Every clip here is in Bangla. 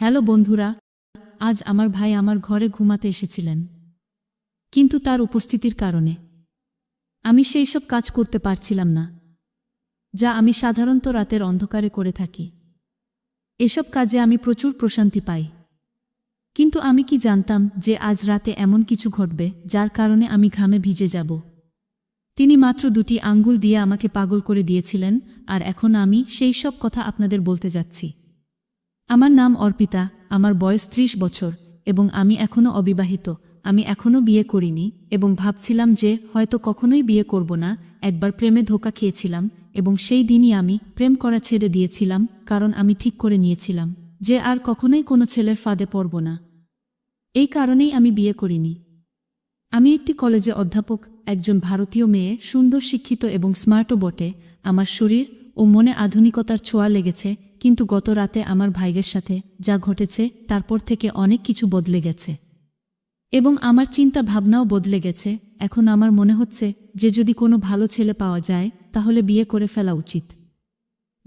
হ্যালো বন্ধুরা, আজ আমার ভাই আমার ঘরে ঘুমাতে এসেছিলেন। কিন্তু তার উপস্থিতির কারণে। আমি সেই সব কাজ করতে পারছিলাম না, যা আমি সাধারণত রাতের অন্ধকারে করে থাকি। এসব কাজে আমি প্রচুর প্রশান্তি পাই। কিন্তু আমি কি জানতাম যে আজ রাতে এমন কিছু ঘটবে যার কারণে আমি ঘামে ভিজে যাব? তিনি মাত্র দুটি আঙ্গুল দিয়ে আমাকে পাগল করে দিয়েছিলেন, আর এখন আমি সেই সব কথা আপনাদের বলতে যাচ্ছি। আমার নাম অর্পিতা, আমার বয়স ত্রিশ বছর, এবং আমি এখনও অবিবাহিত। আমি এখনও বিয়ে করিনি, এবং ভাবছিলাম যে হয়তো কখনোই বিয়ে করব না, একবার প্রেমে ধোকা খেয়েছিলাম, এবং সেই দিনই আমি প্রেম করা ছেড়ে দিয়েছিলাম, কারণ আমি ঠিক করে নিয়েছিলাম, যে আর কখনোই কোনো ছেলের ফাঁদে পড়ব না। এই কারণেই আমি বিয়ে করিনি। আমি একটি কলেজে অধ্যাপক, একজন ভারতীয় মেয়ে, সুন্দর শিক্ষিত এবং স্মার্টও বটে। আমার শরীর ও মনে আধুনিকতার ছোঁয়া লেগেছে কিন্তু গত রাতে আমার ভাইয়ের সাথে যা ঘটেছে তারপর থেকে অনেক কিছু বদলে গেছে। এবং আমার চিন্তা ভাবনাও বদলে গেছে। এখন আমার মনে হচ্ছে যে যদি কোনো ভালো ছেলে পাওয়া যায়, তাহলে বিয়ে করে ফেলা উচিত।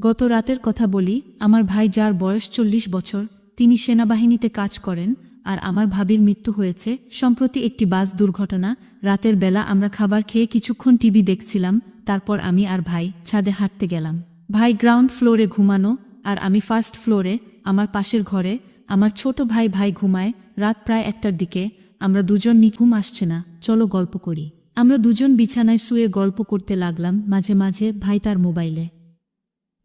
গত রাতের কথা বলি, আমার ভাই যার বয়স চল্লিশ বছর, তিনি সেনাবাহিনীতে কাজ করেন আর আমার ভাবির মৃত্যু হয়েছে। সম্প্রতি একটি বাস দুর্ঘটনা, রাতের বেলা আমরা খাবার খেয়ে কিছুক্ষণ টিভি দেখছিলাম, তারপর আমি আর ভাই ছাদে হাঁটতে গেলাম। ভাই গ্রাউন্ড ফ্লোরে ঘুমানো আর আমি ফার্স্ট ফ্লোরে আমার পাশের ঘরে, আমার ছোট ভাই ভাই ঘুমায় রাত প্রায় একটার দিকে, আমরা দুজন নি ঘুম আসছে না, চলো গল্প করি। আমরা দুজন বিছানায় শুয়ে গল্প করতে লাগলাম, মাঝে মাঝে ভাই তার মোবাইলে।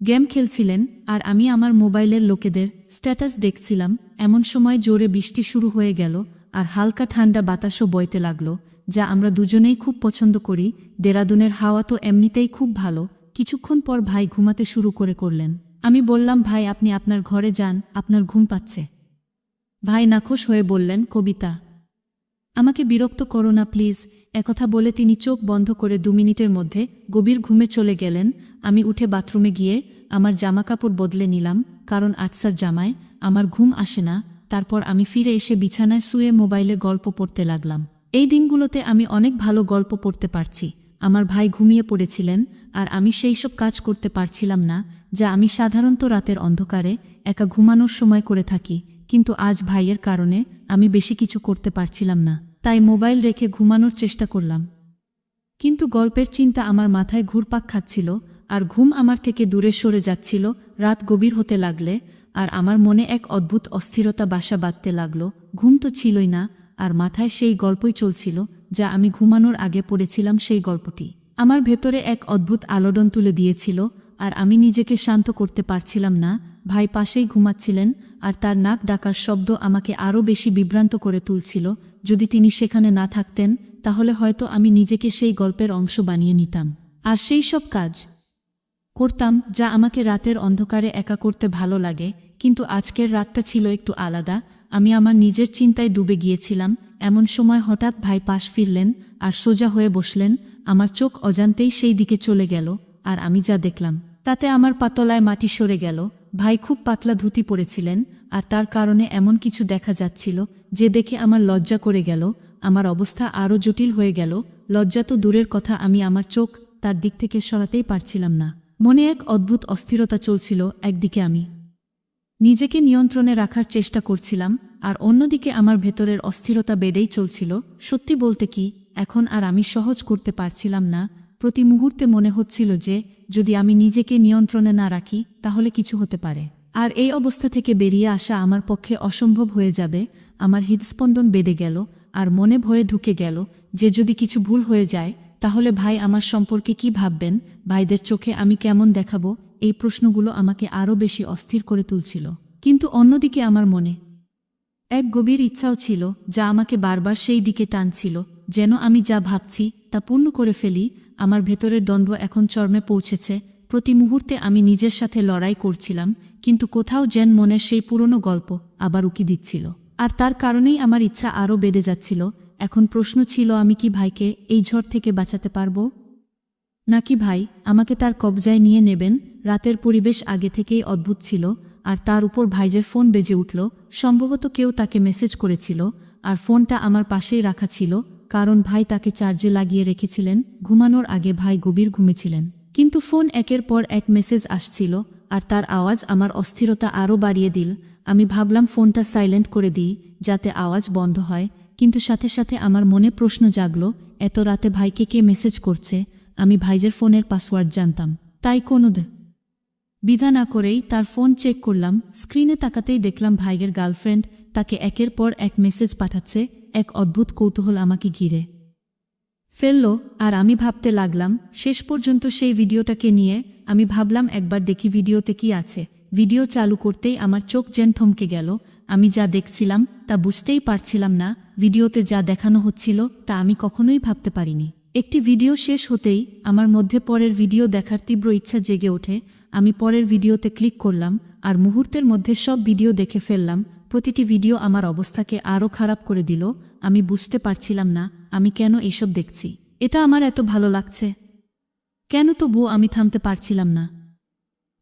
গেম খেলছিলেন, আর আমি আমার মোবাইলের লোকেদের স্ট্যাটাস দেখছিলাম, এমন সময় জোরে বৃষ্টি শুরু হয়ে গেল, আর হালকা ঠান্ডা বাতাসও বইতে লাগল, যা আমরা দুজনেই খুব পছন্দ করি, দেরাদুনের হাওয়া তো এমনিতেই খুব ভালো, কিছুক্ষণ পর ভাই ঘুমাতে শুরু করে করলেন। আমি বললাম, ভাই, আপনি আপনার ঘরে যান, আপনার ঘুম পাচ্ছে। ভাই নাখোশ হয়ে বললেন, কবিতা, আমাকে বিরক্ত করো না, প্লিজ। একথা বলে তিনি চোখ বন্ধ করে দু মিনিটের মধ্যে গভীর ঘুমে চলে গেলেন। আমি উঠে বাথরুমে গিয়ে আমার জামাকাপড় বদলে নিলাম, কারণ আজসার জামায় আমার ঘুম আসে না। তারপর আমি ফিরে এসে বিছানায় শুয়ে মোবাইলে গল্প পড়তে লাগলাম। এই দিনগুলোতে আমি অনেক ভালো গল্প পড়তে পারছি। আমার ভাই ঘুমিয়ে পড়েছিলেন আর আমি সেই সব কাজ করতে পারছিলাম না, যা আমি সাধারণত রাতের অন্ধকারে একা ঘুমানোর সময় করে থাকি, কিন্তু আজ ভাইয়ের কারণে আমি বেশি কিছু করতে পারছিলাম না, তাই মোবাইল রেখে ঘুমানোর চেষ্টা করলাম। কিন্তু গল্পের চিন্তা আমার মাথায় ঘুরপাক খাচ্ছিল, আর ঘুম আমার থেকে দূরে সরে যাচ্ছিল, রাত গভীর হতে লাগলে, আর আমার মনে এক অদ্ভুত অস্থিরতা বাসা বাঁধতে লাগল, ঘুম তো ছিলই না, আর মাথায় সেই গল্পই চলছিল, যা আমি ঘুমানোর আগে পড়েছিলাম সেই গল্পটি। আমার ভেতরে এক অদ্ভুত আলোড়ন তুলে দিয়েছিল, আর আমি নিজেকে শান্ত করতে পারছিলাম না। ভাই পাশেই ঘুমাচ্ছিলেন, আর তার নাক ডাকার শব্দ আমাকে আরও বেশি বিভ্রান্ত করে তুলছিল। যদি তিনি সেখানে না থাকতেন, তাহলে হয়তো আমি নিজেকে সেই গল্পের অংশ বানিয়ে নিতাম। আর সেই সব কাজ করতাম যা আমাকে রাতের অন্ধকারে একা করতে ভালো লাগে, কিন্তু আজকের রাতটা ছিল একটু আলাদা। আমি আমার নিজের চিন্তায় ডুবে গিয়েছিলাম। এমন সময় হঠাৎ ভাই পাশ ফিরলেন, আর সোজা হয়ে বসলেন আমার চোখ অজান্তেই সেই দিকে চলে গেল, আর আমি যা দেখলাম, তাতে আমার পাতলায় মাটি সরে গেল। ভাই খুব পাতলা ধুতি পড়েছিলেন আর তার কারণে এমন কিছু দেখা যাচ্ছিল যে দেখে আমার লজ্জা করে গেল, আমার অবস্থা আরও জটিল হয়ে গেল। লজ্জা তো দূরের কথা, আমি আমার চোখ তার দিক থেকে সরাতেই পারছিলাম না। মনে এক অদ্ভুত অস্থিরতা চলছিল একদিকে আমি। নিজেকে নিয়ন্ত্রণে রাখার চেষ্টা করছিলাম, আর অন্যদিকে আমার ভেতরের অস্থিরতা বেড়েই চলছিল। সত্যি বলতে কি এখন আর আমি সহজ করতে পারছিলাম না। প্রতি মুহূর্তে মনে হচ্ছিল যে, যদি আমি নিজেকে নিয়ন্ত্রণে না রাখি, তাহলে কিছু হতে পারে। আর এই অবস্থা থেকে বেরিয়ে আসা আমার পক্ষে অসম্ভব হয়ে যাবে। আমার হৃদস্পন্দন বেড়ে গেল, আর মনে ভয়ে ঢুকে গেল যে, যদি কিছু ভুল হয়ে যায়, তাহলে ভাই আমার সম্পর্কে কি ভাববেন? ভাইদের চোখে আমি কেমন দেখাবো? এই প্রশ্নগুলো আমাকে আরও বেশি অস্থির করে তুলছিল। কিন্তু অন্যদিকে আমার মনে এক গভীর ইচ্ছাও ছিল যা আমাকে বারবার সেই দিকে টানছিল। যেন আমি যা ভাবছি তা পূর্ণ করে ফেলি, আমার ভেতরের দ্বন্দ্ব এখন চর্মে পৌঁছেছে। প্রতি মুহূর্তে আমি নিজের সাথে লড়াই করছিলাম, কিন্তু কোথাও যেন মনের সেই পুরনো গল্প আবার উকি দিচ্ছিল। আর তার কারণেই আমার ইচ্ছা আরও বেড়ে যাচ্ছিল। এখন প্রশ্ন ছিল, আমি কি ভাইকে এই ঝড় থেকে বাঁচাতে পারব? নাকি ভাই, আমাকে তার কবজায় নিয়ে নেবেন? রাতের পরিবেশ আগে থেকেই অদ্ভুত ছিল, আর তার উপর ভাইজের ফোন বেজে উঠল, সম্ভবত কেউ তাকে মেসেজ করেছিল, আর ফোনটা আমার পাশেই রাখা ছিল কারণ ভাই তাকে চার্জে লাগিয়ে রেখেছিলেন, ঘুমানোর আগে ভাই গভীর ঘুমেছিলেন কিন্তু ফোন একের পর এক মেসেজ আসছিল, আর তার আওয়াজ আমার অস্থিরতা আরও বাড়িয়ে দিল। আমি ভাবলাম ফোনটা সাইলেন্ট করে দিই, যাতে আওয়াজ বন্ধ হয়, কিন্তু সাথে সাথে আমার মনে প্রশ্ন জাগলো, এত রাতে ভাইকে কে মেসেজ করছে? আমি ভাইজের ফোনের পাসওয়ার্ড জানতাম। তাই কোনো বিধা না করেই তার ফোন চেক করলাম, স্ক্রিনে তাকাতেই দেখলাম ভাইয়ের গার্লফ্রেন্ড তাকে একের পর এক মেসেজ পাঠাচ্ছে, এক অদ্ভুত কৌতূহল আমাকে ঘিরে। ফেলল, আর আমি ভাবতে লাগলাম, শেষ পর্যন্ত সেই ভিডিওটাকে নিয়ে আমি ভাবলাম একবার দেখি ভিডিওতে কি আছে। ভিডিও চালু করতেই আমার চোখ যেন থমকে গেল, আমি যা দেখছিলাম তা বুঝতেই পারছিলাম না, ভিডিওতে যা দেখানো হচ্ছিল তা আমি কখনোই ভাবতে পারিনি। একটি ভিডিও শেষ হতেই আমার মধ্যে পরের ভিডিও দেখার তীব্র ইচ্ছা জেগে ওঠে আমি পরের ভিডিওতে ক্লিক করলাম আর মুহূর্তের মধ্যে সব ভিডিও দেখে ফেললাম। প্রতিটি ভিডিও আমার অবস্থাকে আরও খারাপ করে দিল। আমি বুঝতে পারছিলাম না, আমি কেন এসব দেখছি? এটা আমার এত ভালো লাগছে। কেন তবুও আমি থামতে পারছিলাম না?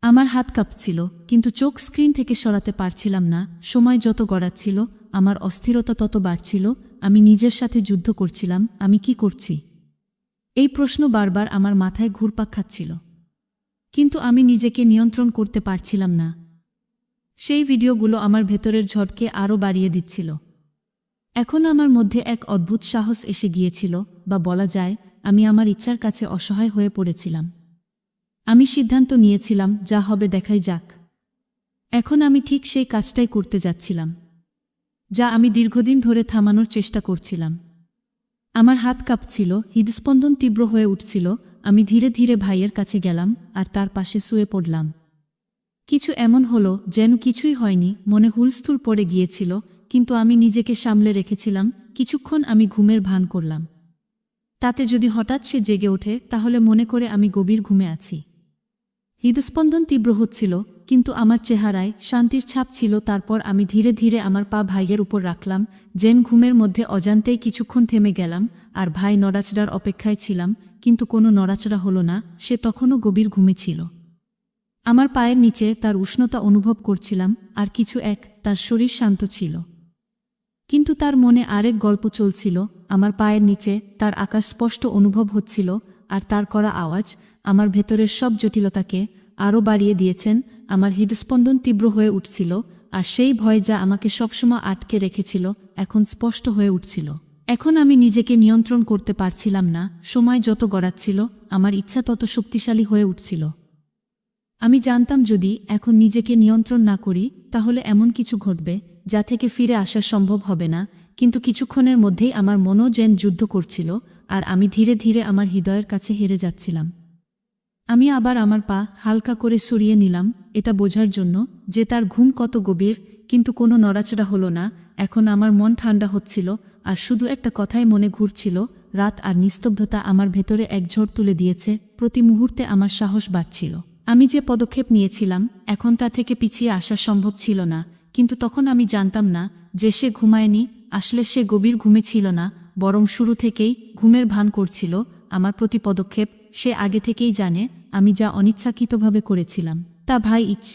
আমার হাত কাঁপছিল, কিন্তু চোখ স্ক্রিন থেকে সরাতে পারছিলাম না। সময় যত গড়াচ্ছিল, আমার অস্থিরতা তত বাড়ছিল। আমি নিজের সাথে যুদ্ধ করছিলাম, আমি কি করছি? এই প্রশ্ন বারবার আমার মাথায় ঘুরপাক খাচ্ছিল। কিন্তু আমি নিজেকে নিয়ন্ত্রণ করতে পারছিলাম না। সেই ভিডিওগুলো আমার ভেতরের ঝটকে আরও বাড়িয়ে দিচ্ছিল। এখন আমার মধ্যে এক অদ্ভুত সাহস এসে গিয়েছিল বা বলা যায়, আমি আমার ইচ্ছার কাছে অসহায় হয়ে পড়েছিলাম। আমি সিদ্ধান্ত নিয়েছিলাম, যা হবে দেখাই যাক। এখন আমি ঠিক সেই কাজটাই করতে যাচ্ছিলাম, যা আমি দীর্ঘদিন ধরে থামানোর চেষ্টা করছিলাম। আমার হাত কাঁপছিল, হৃদস্পন্দন তীব্র হয়ে উঠছিল আমি ধীরে ধীরে ভাইয়ের কাছে গেলাম আর তার পাশে শুয়ে পড়লাম। কিছু এমন হলো যেন কিছুই হয়নি, মনে হুলস্থুল পড়ে গিয়েছিল, কিন্তু আমি নিজেকে সামলে রেখেছিলাম, কিছুক্ষণ আমি ঘুমের ভান করলাম। তাতে যদি হঠাৎ সে জেগে ওঠে, তাহলে মনে করে আমি গভীর ঘুমে আছি। হৃদস্পন্দন তীব্র হচ্ছিল, কিন্তু আমার চেহারায় শান্তির ছাপ ছিল, তারপর আমি ধীরে ধীরে আমার পা ভাইয়ের উপর রাখলাম, যেন ঘুমের মধ্যে অজান্তেই কিছুক্ষণ থেমে গেলাম, আর ভাই নড়াচড়ার অপেক্ষায় ছিলাম কিন্তু কোনো নড়াচড়া হলো না, সে তখনও গভীর ঘুমে ছিল। আমার পায়ের নিচে তার উষ্ণতা অনুভব করছিলাম, আর কিছু এক তার শরীর শান্ত ছিল। কিন্তু তার মনে আরেক গল্প চলছিল, আমার পায়ের নিচে তার আকাশ স্পষ্ট অনুভব হচ্ছিল, আর তার করা আওয়াজ আমার ভেতরের সব জটিলতাকে আরও বাড়িয়ে দিয়েছেন, আমার হৃদস্পন্দন তীব্র হয়ে উঠছিল, আর সেই ভয় যা আমাকে সবসময় আটকে রেখেছিল, এখন স্পষ্ট হয়ে উঠছিল। এখন আমি নিজেকে নিয়ন্ত্রণ করতে পারছিলাম না, সময় যত গড়াচ্ছিল, আমার ইচ্ছা তত শক্তিশালী হয়ে উঠছিল। আমি জানতাম যদি এখন নিজেকে নিয়ন্ত্রণ না করি, তাহলে এমন কিছু ঘটবে, যা থেকে ফিরে আসা সম্ভব হবে না, কিন্তু কিছুক্ষণের মধ্যেই আমার মনও যেন যুদ্ধ করছিল, আর আমি ধীরে ধীরে আমার হৃদয়ের কাছে হেরে যাচ্ছিলাম। আমি আবার আমার পা হালকা করে সরিয়ে নিলাম, এটা বোঝার জন্য যে তার ঘুম কত গভীর, কিন্তু কোনো নড়াচড়া হলো না, এখন আমার মন ঠান্ডা হচ্ছিল আর শুধু একটা কথাই মনে ঘুরছিল, রাত আর নিস্তব্ধতা আমার ভেতরে এক ঝড় তুলে দিয়েছে, প্রতি মুহূর্তে আমার সাহস বাড়ছিল। আমি যে পদক্ষেপ নিয়েছিলাম, এখন তা থেকে পিছিয়ে আসা সম্ভব ছিল না, কিন্তু তখন আমি জানতাম না যে সে ঘুমায়নি, আসলে সে গভীর ঘুমে ছিল না, বরং শুরু থেকেই ঘুমের ভান করছিল, আমার প্রতি পদক্ষেপ সে আগে থেকেই জানে আমি যা অনিচ্ছাকৃতভাবে করেছিলাম। তা ভাই ইচ।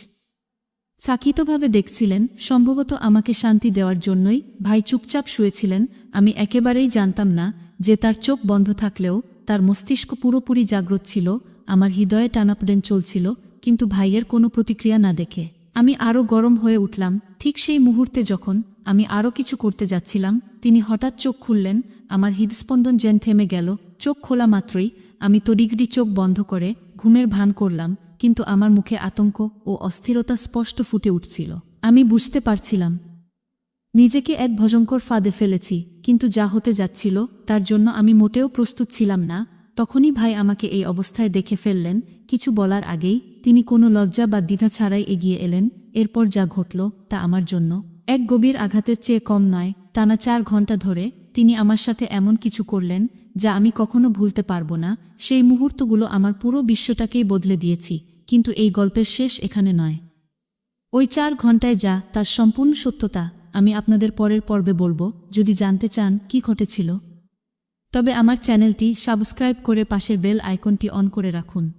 চাকিতভাবে দেখছিলেন, সম্ভবত আমাকে শান্তি দেওয়ার জন্যই ভাই চুপচাপ শুয়েছিলেন আমি একেবারেই জানতাম না যে তার চোখ বন্ধ থাকলেও তার মস্তিষ্ক পুরোপুরি জাগ্রত ছিল, আমার হৃদয়ে টানাপোড়েন চলছিল, কিন্তু ভাইয়ের কোনো প্রতিক্রিয়া না দেখে। আমি আরও গরম হয়ে উঠলাম, ঠিক সেই মুহূর্তে যখন আমি আরও কিছু করতে যাচ্ছিলাম, তিনি হঠাৎ চোখ খুললেন, আমার হৃদস্পন্দন যেন থেমে গেল, চোখ খোলা মাত্রই, আমি তড়িগড়ি চোখ বন্ধ করে ঘুমের ভান করলাম, কিন্তু আমার মুখে আতঙ্ক ও অস্থিরতা স্পষ্ট ফুটে উঠছিল। আমি বুঝতে পারছিলাম নিজেকে এক ভয়ঙ্কর ফাঁদে ফেলেছি, কিন্তু যা হতে যাচ্ছিল, তার জন্য আমি মোটেও প্রস্তুত ছিলাম না। তখনই ভাই আমাকে এই অবস্থায় দেখে ফেললেন। কিছু বলার আগেই তিনি কোনো লজ্জা বা দ্বিধা ছাড়াই এগিয়ে এলেন। এরপর যা ঘটল, তা আমার জন্য। এক গভীর আঘাতের চেয়ে কম নয়, টানা চার ঘণ্টা ধরে তিনি আমার সাথে এমন কিছু করলেন, যা আমি কখনো ভুলতে পারব না। সেই মুহূর্তগুলো আমার পুরো বিশ্বটাকেই বদলে দিয়েছি, কিন্তু এই গল্পের শেষ এখানে নয়। ওই চার ঘন্টায় যা তার সম্পূর্ণ সত্যতা আমি আপনাদের পরের পর্বে বলব, যদি জানতে চান কি ঘটেছিল। তবে আমার চ্যানেলটি সাবস্ক্রাইব করে পাশের বেল আইকনটি অন করে রাখুন।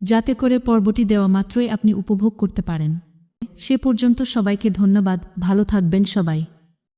যাতে করে পর্বটি দেওয়া মাত্রই আপনি উপভোগ করতে পারেন। সে পর্যন্ত সবাইকে ধন্যবাদ, ভালো থাকবেন সবাই।